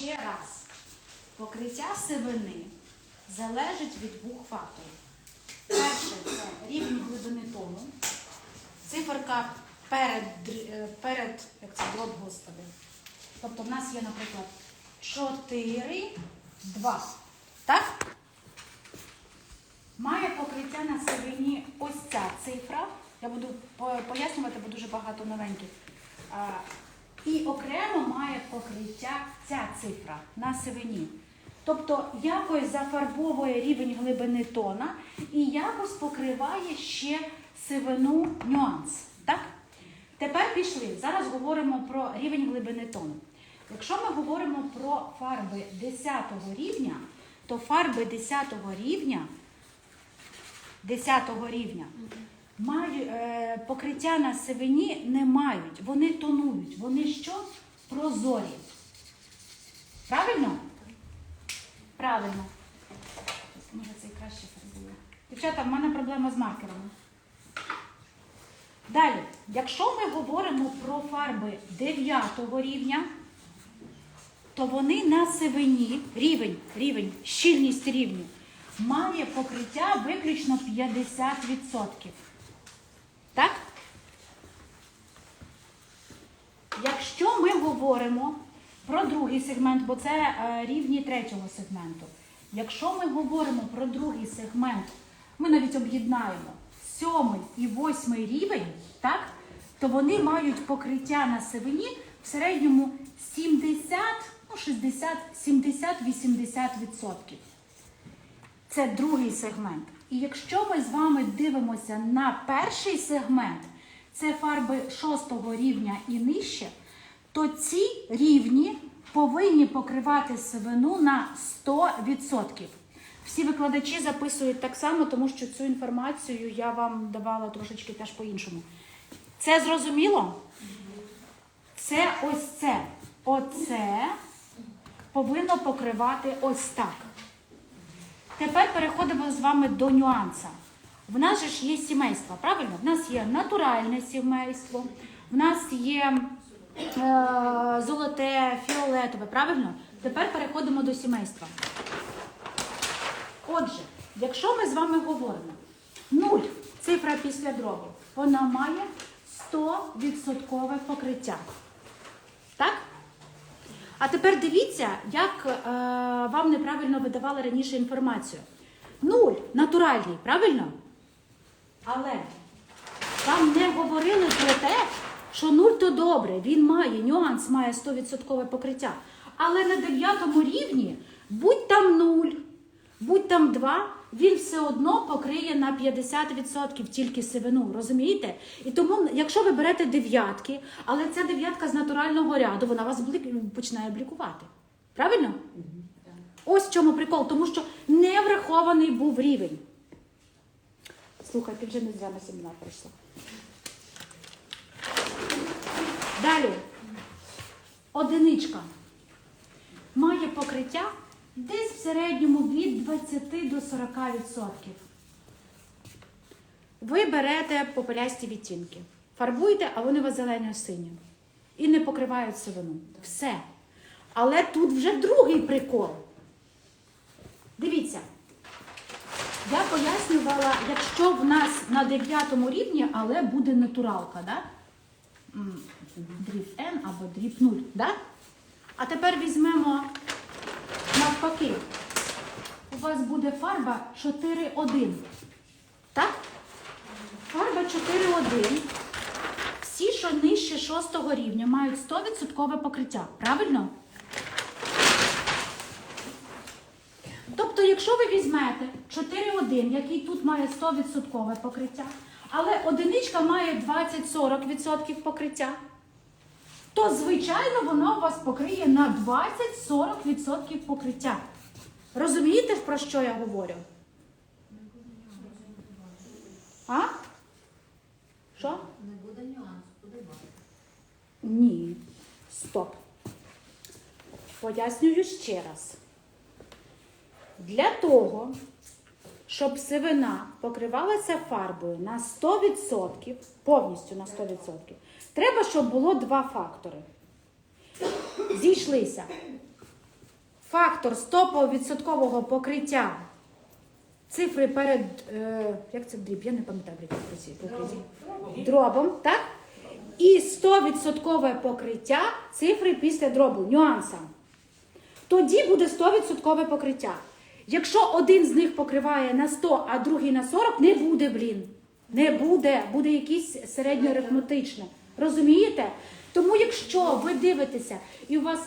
Ще раз. Покриття сивини залежить від двох факторів. Перше це рівень глибини тону. Циферка перед, е, перед як це дроб, господи. Тобто в нас є, наприклад, 4, 2. Так? Має покриття на сивині ось ця цифра. Я буду пояснювати, бо дуже багато новеньких. І окремо має покриття ця цифра на сивині. Тобто якось зафарбовує рівень глибини тона і якось покриває ще сивину нюанс. Так? Тепер пішли. Зараз говоримо про рівень глибини тону. Якщо ми говоримо про фарби 10 рівня, то фарби 10 рівня 10 рівня мають, е, покриття на сивині не мають, вони тонують. Вони що? Прозорі. Правильно? Правильно. Може, це і краще фарбує. Дівчата, в мене проблема з маркерами. Далі, якщо ми говоримо про фарби 9 рівня, то вони на сивині, рівень, рівень, щільність рівню, має покриття виключно 50%. Так? Якщо ми говоримо про другий сегмент, бо це е, рівні третього сегменту. Якщо ми говоримо про другий сегмент, ми навіть об'єднаємо сьомий і восьмий рівень, так, то вони мають покриття на сивині в середньому 70, ну 60, 70-80%. Це другий сегмент. І якщо ми з вами дивимося на перший сегмент, це фарби шостого рівня і нижче, то ці рівні повинні покривати сивину на 100%. Всі викладачі записують так само, тому що цю інформацію я вам давала трошечки теж по-іншому. Це зрозуміло? Це ось це. Оце повинно покривати ось так. Тепер переходимо з вами до нюанса. В нас же ж є сімейства, правильно? В нас є натуральне сімейство, в нас є золоте, фіолетове, правильно? Тепер переходимо до сімейства. Отже, якщо ми з вами говоримо 0 цифра після дробу, вона має 100% покриття. Так? А тепер дивіться, як е, вам неправильно видавали раніше інформацію. Нуль натуральний, правильно? Але вам не говорили про те, що нуль то добре, він має, нюанс має 100% покриття. Але на 9 рівні, будь там 0, будь там 2, він все одно покриє на 50% тільки сивину, розумієте? І тому, якщо ви берете дев'ятки, але ця дев'ятка з натурального ряду, вона вас починає блікувати. Правильно? Ось в чому прикол, тому що не врахований був рівень. Слухай, ти вже не зря на семінар прийшла. Далі. Одиничка має покриття десь в середньому від 20 до 40%. Ви берете попелясті відтінки, фарбуєте, а вони у вас зелені сині. І не покривають сивину. Все. Але тут вже другий прикол. Дивіться, я пояснювала, якщо в нас на 9 рівні, але буде натуралка, да? Дріб N або дріб 0. Да? А тепер візьмемо навпаки. У вас буде фарба 4-1. Так? Фарба 4-1. Всі, що нижче 6 рівня, мають 100% покриття. Правильно? Тобто, якщо ви візьмете 4,1, який тут має 100% покриття, але одиничка має 20-40% покриття, то, звичайно, воно у вас покриє на 20-40% покриття. Розумієте, про що я говорю? А? Що? Не буде нюансу, буде. Ні. Стоп. Пояснюю ще раз. Для того, щоб сивина покривалася фарбою на 100%, повністю на 100%, треба, щоб було два фактори. Зійшлися фактор стопо-відсоткового покриття цифри перед. Е, як це дріб? Я не пам'ятаю дріб Дробом, так? І 100% покриття цифри після дробу, нюансом. Тоді буде 100% покриття. Якщо один з них покриває на 100, а другий на 40, не буде, блін. Не буде, буде якийсь середньоарифметичне. Розумієте? Тому якщо ви дивитеся і у вас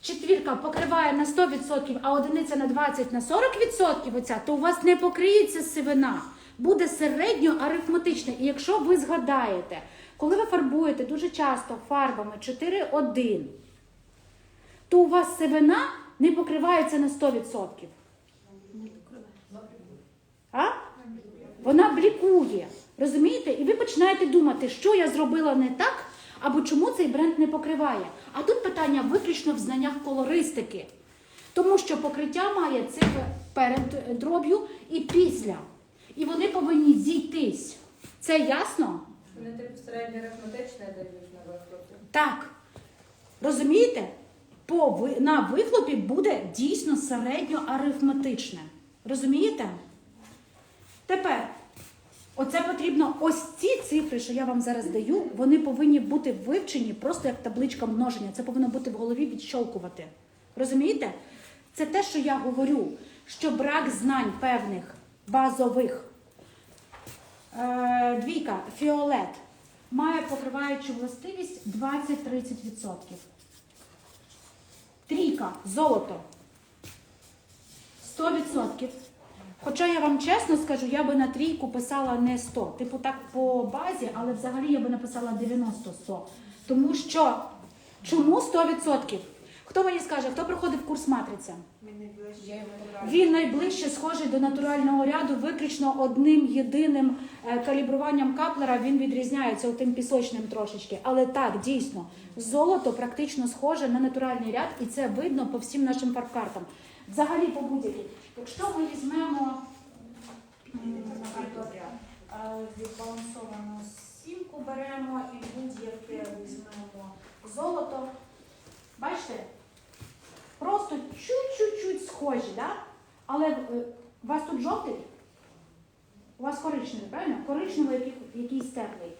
четвірка покриває на 100%, а одиниця на 20, на 40% оця, то у вас не покриється сивина. Буде середньоарифметичне. І якщо ви згадаєте, коли ви фарбуєте дуже часто фарбами 4-1, то у вас сивина не покривається на 100%. А? Вона блікує. Розумієте? І ви починаєте думати, що я зробила не так, або чому цей бренд не покриває. А тут питання виключно в знаннях колористики. Тому що покриття має цифри перед дроб'ю і після. І вони повинні зійтись. Це ясно? Вони типу середньоарифметичне дають на вихлопі. Так. Розумієте? По, на вихлопі буде дійсно середньоарифметичне. Розумієте? Тепер, оце потрібно, ось ці цифри, що я вам зараз даю, вони повинні бути вивчені просто як табличка множення. Це повинно бути в голові відщолкувати. Розумієте? Це те, що я говорю, що брак знань певних базових. Е, двійка, фіолет має покриваючу властивість 20-30%. Трійка, золото 100%. Хоча я вам чесно скажу, я би на трійку писала не 100. Типу так по базі, але взагалі я би написала 90-100. Тому що чому 100%? Хто мені скаже, хто проходив курс матриця? Він найближче схожий до натурального ряду, виключно одним єдиним е, калібруванням каплера він відрізняється тим пісочним трошечки. Але так, дійсно, золото практично схоже на натуральний ряд, і це видно по всім нашим фарбкартам. Взагалі по будь-якій. Якщо ми візьмемо е, відбалансовану сімку беремо і будь-яке візьмемо золото. Бачите? Просто чуть-чуть схожі, да? але е, у вас тут жовтий, у вас коричневий, правильно? Коричневий який- якийсь теплий.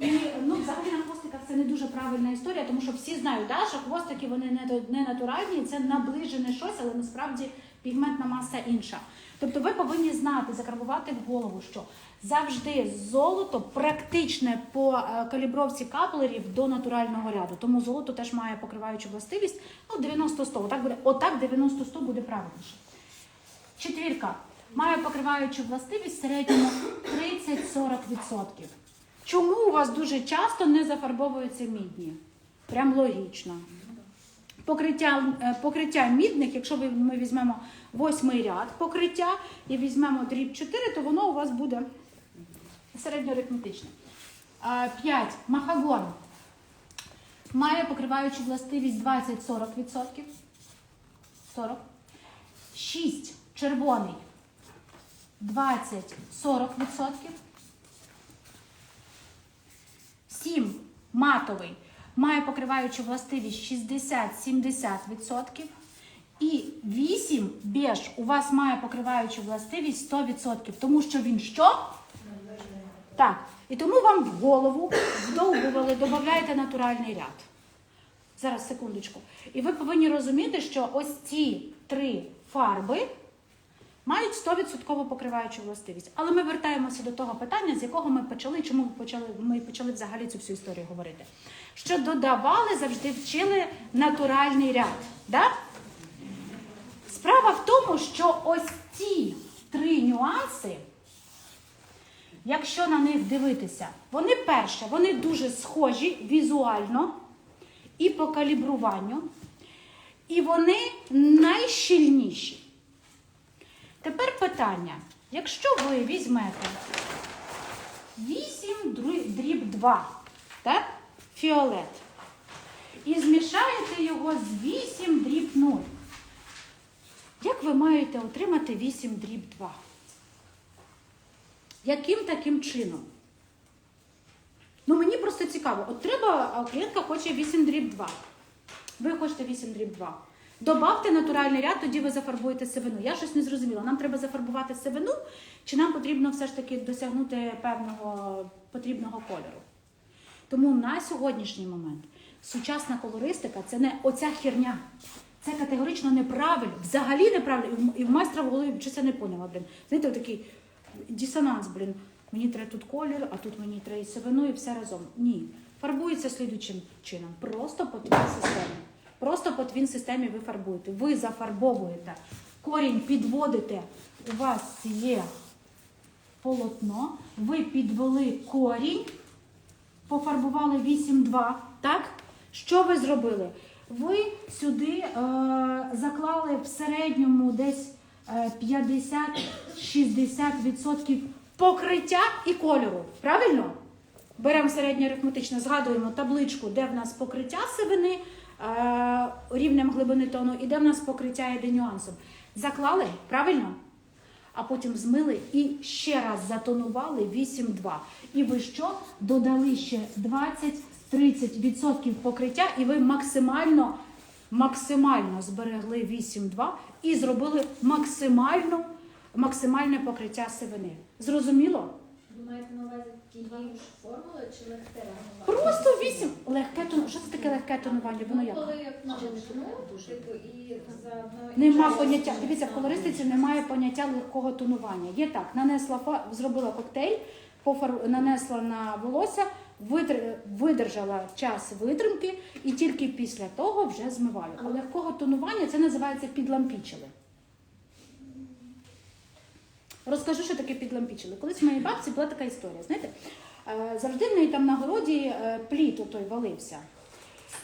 І ну, взагалі на хвостиках це не дуже правильна історія, тому що всі знають, да, що хвостики вони не, не натуральні, це наближене щось, але насправді пігментна маса інша. Тобто ви повинні знати, закарбувати в голову, що завжди золото практичне по е, калібровці каплерів до натурального ряду. Тому золото теж має покриваючу властивість ну, 90-100. Отак, буде, отак 90-100 буде правильніше. Четвірка має покриваючу властивість в середньому 30-40%. Чому у вас дуже часто не зафарбовуються мідні? Прям логічно. Покриття, е, покриття мідних, якщо ми візьмемо восьмий ряд покриття і візьмемо дріб 4, то воно у вас буде середньоарифметичне. 5. Махагон має покриваючу властивість 20-40%. 40. 6. Червоний 20-40%. 7. Матовий має покриваючу властивість 60-70%. І 8 беж у вас має покриваючу властивість 100%, тому що він що? Так. І тому вам в голову вдовбували, додаєте натуральний ряд. Зараз, секундочку. І ви повинні розуміти, що ось ці три фарби мають 100% покриваючу властивість. Але ми вертаємося до того питання, з якого ми почали, чому ми почали, ми почали взагалі цю всю історію говорити. Що додавали, завжди вчили натуральний ряд. Да? Справа в тому, що ось ці три нюанси, якщо на них дивитися, вони перше, вони дуже схожі візуально і по калібруванню, і вони найщільніші. Тепер питання: якщо ви візьмете 8 дріб 2, так? фіолет, і змішаєте його з 8 дріб 0, як ви маєте отримати 8 дріб 2? Яким таким чином? Ну, мені просто цікаво. От треба, клієнтка хоче 8 дріб 2. Ви хочете 8 дріб 2. Добавте натуральний ряд, тоді ви зафарбуєте сивину. Я щось не зрозуміла. Нам треба зафарбувати сивину, чи нам потрібно все ж таки досягнути певного потрібного кольору? Тому на сьогоднішній момент сучасна колористика це не оця херня. Це категорично неправильно, взагалі неправильно. І в- майстра в голові чи це не поняла, блін. Знаєте, такий дисонанс, блін. Мені треба тут колір, а тут мені треба і сивину, і все разом. Ні. Фарбується слідучим чином. Просто по системі. Просто по твін системі ви фарбуєте. Ви зафарбовуєте. Корінь підводите. У вас є полотно, ви підвели корінь, пофарбували 8-2, так? Що ви зробили? Ви сюди е, заклали в середньому десь е, 50-60% покриття і кольору. Правильно? Беремо середнє арифметичне, згадуємо табличку, де в нас покриття сивини е, рівнем глибини тону, і де в нас покриття йде нюансом. Заклали, правильно? А потім змили і ще раз затонували 8,2. І ви що? Додали ще 20-30% покриття, і ви максимально, максимально зберегли 8,2 і зробили максимально, максимальне покриття сивини. Зрозуміло? Маєте на увазі тією ж формулою чи легке регулювання? Просто 8. Легке тонування. Що це таке легке тонування? Воно як? Коли ну, типу, і заодно... Нема поняття. Дивіться, в колористиці немає поняття легкого тонування. Є так, нанесла фа- зробила коктейль, пофар... нанесла на волосся, витр... видержала час витримки і тільки після того вже змиваю. А легкого тонування це називається підлампічили. Розкажу, що таке підлампічили. Колись в моїй бабці була така історія. Знаєте, е, завжди в неї там на городі е, пліт отой валився.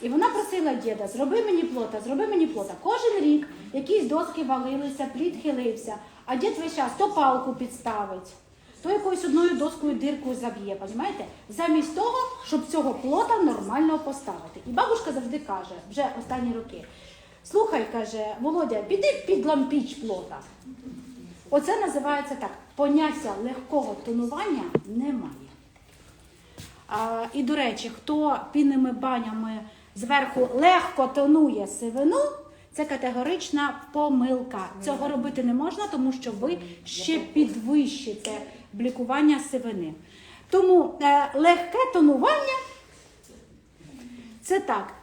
І вона просила діда, зроби мені плота, зроби мені плота. Кожен рік якісь доски валилися, плід хилився, а дід весь час то палку підставить, то якоюсь одною доскою дирку заб'є, понімаєте? Замість того, щоб цього плота нормально поставити. І бабушка завжди каже, вже останні роки: слухай, каже, Володя, піди під лампіч плота. Оце називається так: поняття легкого тонування немає. А, і, до речі, хто пінними банями зверху легко тонує сивину, це категорична помилка. Цього робити не можна, тому що ви ще підвищите блікування сивини. Тому е, легке тонування це так.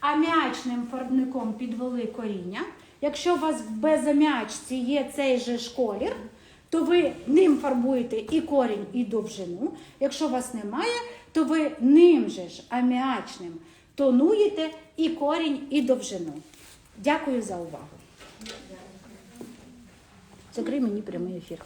Аміачним фарбником підвели коріння. Якщо у вас в безаміачці є цей же ж колір, то ви ним фарбуєте і корінь, і довжину. Якщо у вас немає, то ви ним же ж аміачним тонуєте і корінь, і довжину. Дякую за увагу. Закрий мені прямий ефір.